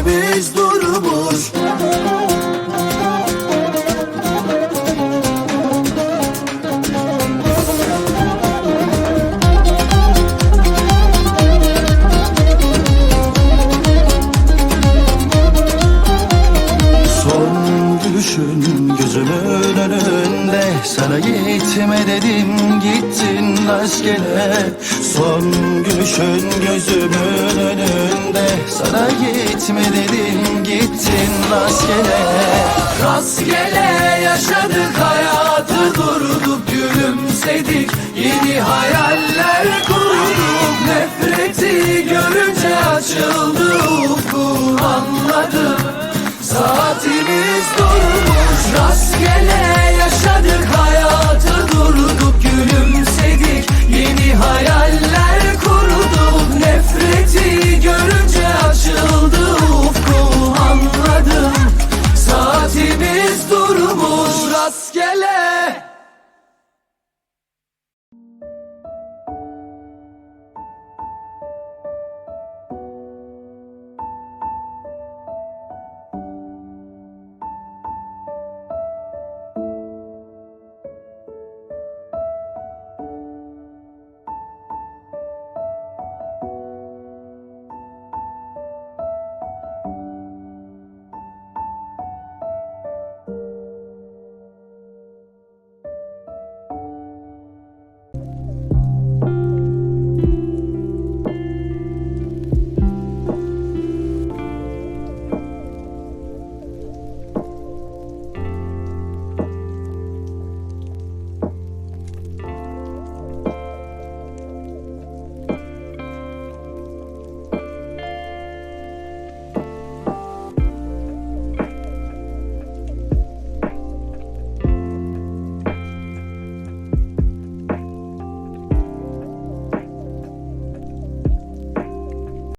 Saatimiz durmuş gözümün önünde Sana gitme dedim gittin rastgele. Son gülüşün gözümün önünde Sana gitme dedim gittin rastgele. Rastgele yaşadık hayatı durduk gülümsedik. Yeni hayaller kurduk nefreti görünce açıldı ufkum anladım Saatimiz durmuş rastgele yaşadık hayatı durduk gülümsedik. Yeni hayaller kurduk nefreti görünce açıldı ufkum anladım Saatimiz durmuş. Rastgele